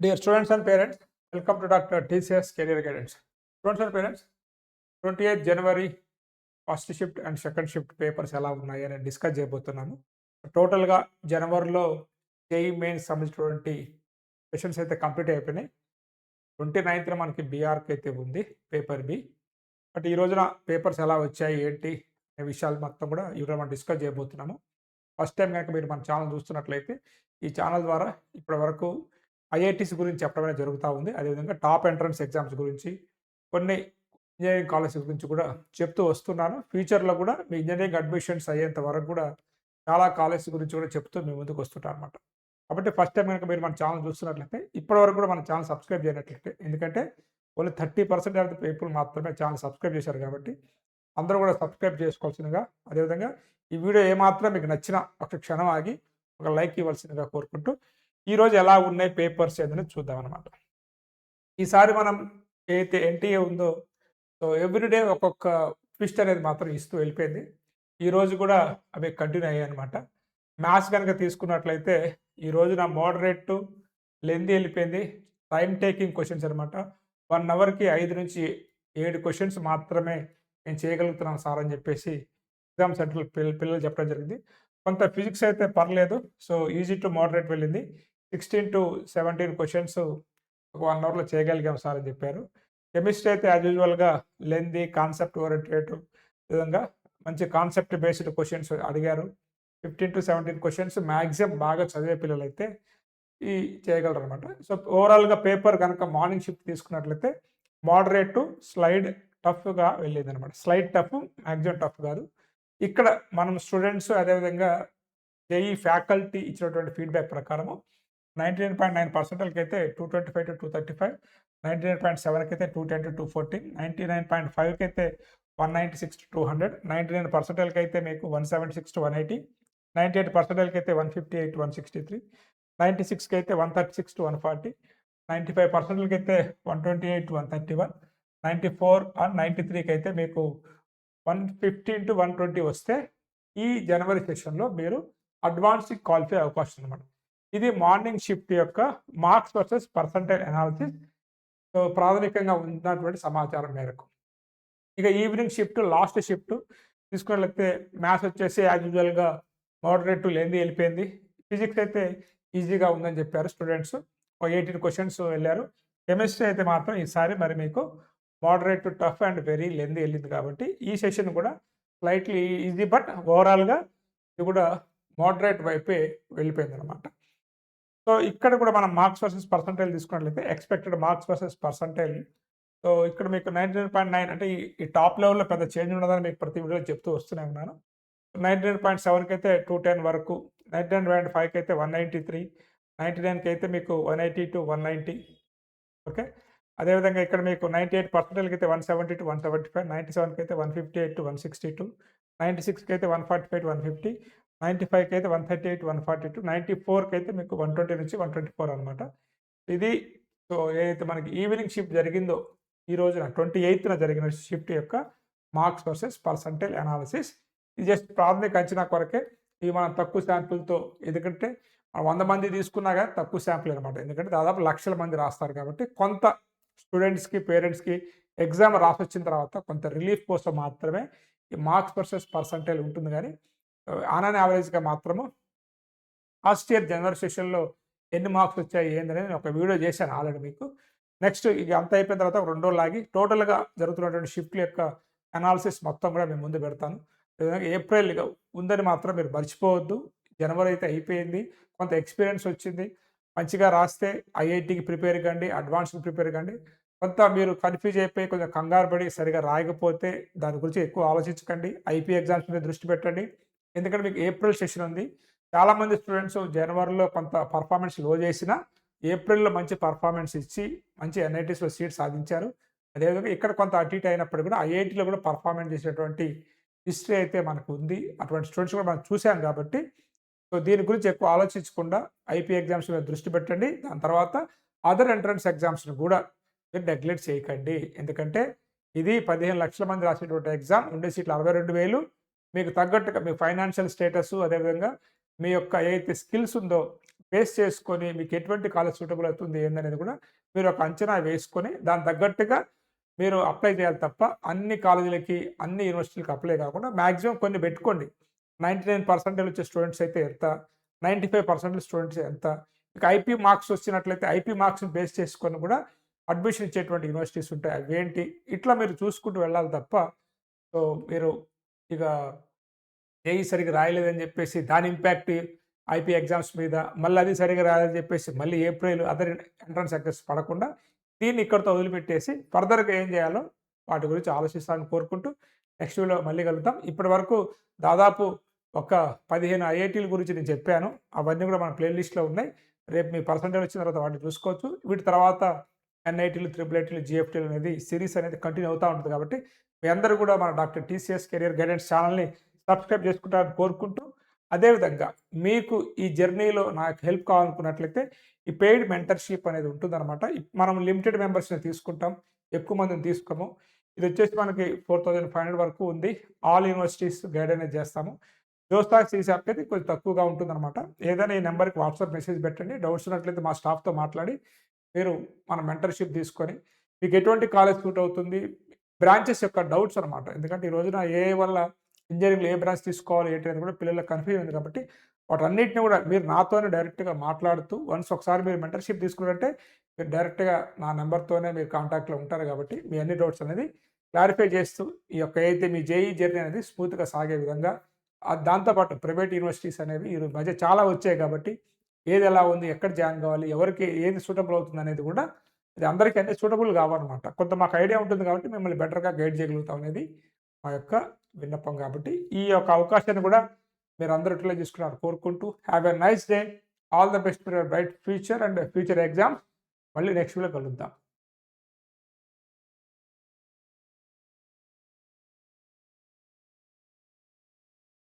Dear students and parents, welcome to Dr. TCS Career Guidance. Students and parents, 28th January first shift and second shift papers ఎలా ఉన్నాయి అని discuss చేయబోతున్నాము టోటల్గా జనవరిలో JEE mains సంబంధించినటువంటి sessions అయితే complete అయిపోయినాయి ట్వంటీ నైన్త్న మనకి బీఆర్కి అయితే ఉంది పేపర్ బి బట్ ఈ రోజున పేపర్స్ ఎలా వచ్చాయి ఏంటి అనే విషయాలు మొత్తం కూడా ఈరోజు మనం డిస్కస్ చేయబోతున్నాము ఫస్ట్ టైం కనుక మీరు మన ఛానల్ చూస్తున్నట్లయితే ఈ ఛానల్ ద్వారా ఇప్పటి వరకు ఐఐటీస్ గురించి చెప్పడమే జరుగుతూ ఉంది. అదేవిధంగా టాప్ ఎంట్రన్స్ ఎగ్జామ్స్ గురించి కొన్ని ఇంజనీరింగ్ కాలేజెస్ గురించి కూడా చెప్తూ వస్తున్నాను. ఫ్యూచర్లో కూడా మీ ఇంజనీరింగ్ అడ్మిషన్స్ అయ్యేంత వరకు కూడా చాలా కాలేజెస్ గురించి కూడా చెప్తూ మీ ముందుకు వస్తుంటాను అనమాట కాబట్టి ఫస్ట్ టైం కనుక మీరు మన ఛానల్ చూస్తున్నట్లయితే ఇప్పటివరకు కూడా మన ఛానల్ సబ్స్క్రైబ్ చేయనట్లయితే ఎందుకంటే only thirty percent of the people మాత్రమే ఛానల్ సబ్స్క్రైబ్ చేశారు కాబట్టి అందరూ కూడా సబ్స్క్రైబ్ చేసుకోవాల్సిందిగా అదేవిధంగా ఈ వీడియో ఏమాత్రం మీకు నచ్చిన ఒక క్షణం ఆగి ఒక లైక్ ఇవ్వాల్సిందిగా కోరుకుంటూ ఈరోజు ఎలా ఉన్నాయి పేపర్స్ ఏదైనా చూద్దాం అనమాట ఈసారి మనం ఏదైతే ఎన్టీఏ ఉందో సో ఎవ్రీడే ఒక్కొక్క ట్విస్ట్ అనేది మాత్రం ఇస్తూ వెళ్ళిపోయింది. ఈరోజు కూడా అవి కంటిన్యూ అయ్యాయి అనమాట మ్యాథ్స్ కనుక తీసుకున్నట్లయితే ఈ రోజు నా మోడరేట్ లెంది వెళ్ళిపోయింది. టైం టేకింగ్ క్వశ్చన్స్ అనమాట వన్ అవర్కి ఐదు నుంచి ఏడు క్వశ్చన్స్ మాత్రమే నేను చేయగలుగుతున్నాను సార్ అని చెప్పేసి ఎగ్జామ్ సెంటర్ పిల్లలు చెప్పడం జరిగింది. కొంత ఫిజిక్స్ అయితే పర్లేదు. సో ఈజీ టు మోడరేట్ వెళ్ళింది. సిక్స్టీన్ టు సెవెంటీన్ క్వశ్చన్స్ ఒక వన్ అవర్లో చేయగలిగాం సార్ అని చెప్పారు. కెమిస్ట్రీ అయితే యాజ్ యూజువల్గా లెంది కాన్సెప్ట్ ఓరియంటెడ్ విధంగా మంచి కాన్సెప్ట్ బేస్డ్ క్వశ్చన్స్ అడిగారు. Fifteen to seventeen questions maximum బాగా చదివే పిల్లలు అయితే ఈ చేయగలరు అనమాట సో ఓవరాల్గా పేపర్ కనుక మార్నింగ్ షిఫ్ట్ తీసుకున్నట్లయితే మోడరేట్ టు స్లైడ్ టఫ్గా వెళ్ళేది అనమాట స్లైడ్ టఫ్ మ్యాక్సిమం టఫ్ కాదు. ఇక్కడ మనం స్టూడెంట్స్ అదేవిధంగా జేఈ ఫ్యాకల్టీ ఇచ్చినటువంటి ఫీడ్బ్యాక్ ప్రకారము నైంటీ నైన్ పాయింట్ నైన్ పర్సెంట్కి అయితే two twenty five to two thirty five ninety nine point సెవెన్కి అయితే two ten to two forty ninety nine point ఫైవ్కి అయితే one ninety six to two hundred ninety nine పర్సెంటల్కి అయితే మీకు one seventy six to one eighty ninety eight పర్సెంటల్కి అయితే one fifty eight one sixty three ninety సిక్స్కి అయితే one thirty six to one forty ninety five పర్సెంట్కి అయితే one twenty eight one thirty one ninety four and ninety త్రీకి అయితే మీకు one fifteen to one twenty వస్తే ఈ జనవరి సెషన్లో మీరు అడ్వాన్స్కి క్వాలిఫై అవకాశం అనమాట ఇది మార్నింగ్ షిఫ్ట్ యొక్క మార్క్స్ వర్సెస్ పర్సంటైల్ అనాలిసిస్. ప్రాథమికంగా ఉన్నటువంటి సమాచారం మేరకు. ఇక ఈవినింగ్ షిఫ్ట్ లాస్ట్ షిఫ్ట్ తీసుకున్నట్లయితే మ్యాథ్స్ వచ్చేసి యాజ్ యూజువల్గా మోడరేట్ లేని వెళ్ళిపోయింది. ఫిజిక్స్ అయితే ఈజీగా ఉందని చెప్పారు స్టూడెంట్స్. ఒక ఎయిటీన్ క్వశ్చన్స్ వెళ్ళారు. కెమిస్ట్రీ అయితే మాత్రం ఈసారి మరి మీకు moderate tough and very lengthy వెళ్ళింది కాబట్టి ఈ సెషన్ కూడా స్లైట్లీ ఈజీ బట్ ఓవరాల్గా ఇది కూడా మోడరేట్ వైపే వెళ్ళిపోయింది అనమాట సో ఇక్కడ కూడా మనం మార్క్స్ వర్సెస్ పర్సంటేజ్ తీసుకున్నట్లయితే expected marks versus percentile. So ఇక్కడ మీకు నైంటీ నైన్ పాయింట్ నైన్ అంటే ఈ- టాప్ లెవెల్లో పెద్ద చేంజ్ ఉండదని మీకు ప్రతి వీడియోలో చెప్తూ వస్తూనే ఉన్నాను. నైంటీ నైన్ పాయింట్ సెవెన్కి అయితే టూ టెన్ వరకు నైంటీ నైన్ పాయింట్ ఫైవ్కి అయితే వన్ నైంటీ త్రీ నైంటీ నైన్కి అయితే మీకు one eighty to one ninety okay? అదేవిధంగా ఇక్కడ మీకు నైంటీ ఎయిట్ పర్సెంటేజ్కి అయితే one seventy to one seventy five ninety సెవెన్కి అయితే one fifty eight to one sixty two ninety సిక్స్కి అయితే one forty five to one fifty ninety ఫైవ్కి అయితే one thirty eight one forty two ninety ఫోర్కి అయితే మీకు వన్ ట్వంటీ నుంచి వన్ ట్వంటీ ఫోర్ అనమాట ఇది సో ఏదైతే మనకి ఈవినింగ్ షిఫ్ట్ జరిగిందో ఈ రోజున ట్వంటీ ఎయిత్న జరిగిన షిఫ్ట్ యొక్క మార్క్స్ వర్సెస్ పర్సంటేజ్ అనాలిసిస్. ఇది జస్ట్ ప్రాథమిక అంచనా కొరకే ఇవి మనం తక్కువ శాంపుల్తో ఎందుకంటే వంద మంది తీసుకున్నా కానీ తక్కువ శాంపుల్ అనమాట ఎందుకంటే దాదాపు లక్షల మంది రాస్తారు కాబట్టి కొంత స్టూడెంట్స్కి పేరెంట్స్కి ఎగ్జామ్ రాసి వచ్చిన తర్వాత కొంత రిలీఫ్ కోసం మాత్రమే ఈ మార్క్స్ వర్సెస్ పర్సంటేజ్ ఉంటుంది కానీ ఆన్ అన్ యావరేజ్గా మాత్రము ఫస్ట్ ఇయర్ జనవరి సెషన్లో ఎన్ని మార్క్స్ వచ్చాయి ఏందనేది నేను ఒక వీడియో చేశాను ఆల్రెడీ మీకు. నెక్స్ట్ ఇక అంత అయిపోయిన తర్వాత ఒక రెండు రోజులు ఆగి టోటల్గా జరుగుతున్నటువంటి షిఫ్ట్ల యొక్క అనాలిసిస్ మొత్తం కూడా మేము ముందు పెడతాను. ఏప్రిల్ ఉందని మాత్రం మీరు మర్చిపోవద్దు. జనవరి అయితే అయిపోయింది. కొంత ఎక్స్పీరియన్స్ వచ్చింది. మంచిగా రాస్తే ఐఐటికి ప్రిపేర్ కండి అడ్వాన్స్కి ప్రిపేర్ కండి. కొంత మీరు కన్ఫ్యూజ్ అయిపోయి కొంచెం కంగారు పడి సరిగా రాయకపోతే దాని గురించి ఎక్కువ ఆలోచించకండి. ఐపీ ఎగ్జామ్స్ మీద దృష్టి పెట్టండి. ఎందుకంటే మీకు ఏప్రిల్ సెషన్ ఉంది. చాలామంది స్టూడెంట్స్ జనవరిలో కొంత పర్ఫార్మెన్స్లో చేసినా ఏప్రిల్లో మంచి పర్ఫార్మెన్స్ ఇచ్చి మంచి ఎన్ఐటీస్లో సీట్ సాధించారు. అదేవిధంగా ఇక్కడ కొంత అటు ఇటు అయినప్పుడు కూడా ఐఐటీలో కూడా పర్ఫార్మెన్స్ చేసినటువంటి హిస్టరీ అయితే మనకు ఉంది. అటువంటి స్టూడెంట్స్ కూడా మనం చూసాం కాబట్టి సో దీని గురించి ఎక్కువ ఆలోచించకుండా ఐపీ ఎగ్జామ్స్ మీద దృష్టి పెట్టండి. దాని తర్వాత అదర్ ఎంట్రన్స్ ఎగ్జామ్స్ని కూడా మీరు నెగ్లెక్ట్ చేయకండి. ఎందుకంటే ఇది పదిహేను లక్షల మంది రాసేటువంటి ఎగ్జామ్ ఉండే సీట్లు అరవై రెండు వేలు మీకు తగ్గట్టుగా మీ ఫైనాన్షియల్ స్టేటస్ అదేవిధంగా మీ యొక్క ఏదైతే స్కిల్స్ ఉందో బేస్ చేసుకొని మీకు ఎటువంటి కాలేజ్ సూటబుల్ అవుతుంది ఏందనేది కూడా మీరు ఒక అంచనా వేసుకొని దాని తగ్గట్టుగా మీరు అప్లై చేయాలి తప్ప అన్ని కాలేజీలకి అన్ని యూనివర్సిటీలకి అప్లై కాకుండా మ్యాక్సిమం కొన్ని పెట్టుకోండి. నైంటీ నైన్ పర్సెంటేజ్ వచ్చే స్టూడెంట్స్ అయితే ఎంత? నైంటీ ఫైవ్ పర్సెంటేజ్ స్టూడెంట్స్ ఎంత? మీకు ఐపీ మార్క్స్ వచ్చినట్లయితే ఐపీ మార్క్స్ని బేస్ చేసుకొని కూడా అడ్మిషన్ ఇచ్చేటువంటి యూనివర్సిటీస్ ఉంటాయి. అవేంటి? ఇట్లా మీరు చూసుకుంటూ వెళ్ళాలి తప్ప సో మీరు ఇక ఏఈ సరిగ్గా రాయలేదని చెప్పేసి దాని ఇంపాక్ట్ ఐపీ ఎగ్జామ్స్ మీద మళ్ళీ అది సరిగ్గా రాలేదని చెప్పేసి మళ్ళీ ఏప్రిల్ అదర్ ఎంట్రన్స్ ఎగ్జామ్స్ పడకుండా దీన్ని ఇక్కడితో వదిలిపెట్టేసి ఫర్దర్గా ఏం చేయాలో వాటి గురించి ఆలోచిస్తానని కోరుకుంటూ నెక్స్ట్ వీడియో మళ్ళీ కలుద్దాం. ఇప్పటి వరకు దాదాపు ఒక పదిహేను ఐఐటీల గురించి నేను చెప్పాను. అవన్నీ కూడా మన ప్లేలిస్ట్లో ఉన్నాయి. రేపు మీ పర్సంటేజ్ వచ్చిన తర్వాత వాటిని చూసుకోవచ్చు. వీటి తర్వాత ఎన్ఐటీలు త్రిబుల్ ఐటీలు జిఎఫ్టీలు అనేది సిరీస్ అనేది కంటిన్యూ అవుతూ ఉంటుంది కాబట్టి మీ అందరూ కూడా మన డాక్టర్ టీసీఎస్ కెరియర్ గైడెన్స్ ఛానల్ని సబ్స్క్రైబ్ చేసుకుంటారని కోరుకుంటూ అదేవిధంగా మీకు ఈ జర్నీలో నాకు హెల్ప్ కావాలనుకున్నట్లయితే ఈ పెయిడ్ మెంటర్షిప్ అనేది ఉంటుందన్నమాట. మనం లిమిటెడ్ మెంబర్స్ని తీసుకుంటాం ఎక్కువ మందిని తీసుకోము. ఇది వచ్చేసి మనకి ఫోర్ థౌజండ్ ఫైవ్ హండ్రెడ్ వరకు ఉంది. ఆల్ యూనివర్సిటీస్ గైడ్ అనేది చేస్తాము. దోస్తాక్ సీసాప్కి అయితే కొంచెం తక్కువగా ఉంటుందన్నమాట. ఏదైనా ఈ నెంబర్కి వాట్సాప్ మెసేజ్ పెట్టండి. డౌట్స్ ఉన్నట్లయితే మా స్టాఫ్తో మాట్లాడి మీరు మన మెంటర్షిప్ తీసుకొని మీకు ఎటువంటి కాలేజ్ సూట్ అవుతుంది బ్రాంచెస్ యొక్క డౌట్స్ అనమాట ఎందుకంటే ఈ రోజున ఏ వల్ల ఇంజనీరింగ్లో ఏ బ్రాంచ్ తీసుకోవాలి ఏంటి అనేది కూడా పిల్లలకు కన్ఫ్యూజ్ ఉంది కాబట్టి వాటన్నిటిని కూడా మీరు నాతోనే డైరెక్ట్గా మాట్లాడుతూ వన్స్ ఒకసారి మీరు మెంటర్షిప్ తీసుకున్నట్టే మీరు డైరెక్ట్గా నా నెంబర్తోనే మీరు కాంటాక్ట్లో ఉంటారు కాబట్టి మీ అన్ని డౌట్స్ అనేది క్లారిఫై చేస్తూ ఈ యొక్క ఏదైతే మీ జేఈ జర్నీ అనేది స్మూత్గా సాగే విధంగా దాంతోపాటు ప్రైవేట్ యూనివర్సిటీస్ అనేవి ఈ మధ్య చాలా వచ్చాయి కాబట్టి ఏది ఎలా ఉంది ఎక్కడ జాయిన్ కావాలి ఎవరికి ఏది సూటబుల్ అవుతుంది అనేది కూడా ఇది అందరికీ అన్ని సూటబుల్ కావాలన్నమాట కొంత మాకు ఐడియా ఉంటుంది కాబట్టి మిమ్మల్ని బెటర్గా గైడ్ చేయగలుగుతాం అనేది మా యొక్క విన్నపం కాబట్టి ఈ యొక్క అవకాశాన్ని కూడా మీరు అందరూ ఇట్లా తీసుకున్నారు కోరుకుంటూ have a nice day all the best for bright future and future exams మళ్ళీ నెక్స్ట్ వీడియో కలుద్దాం.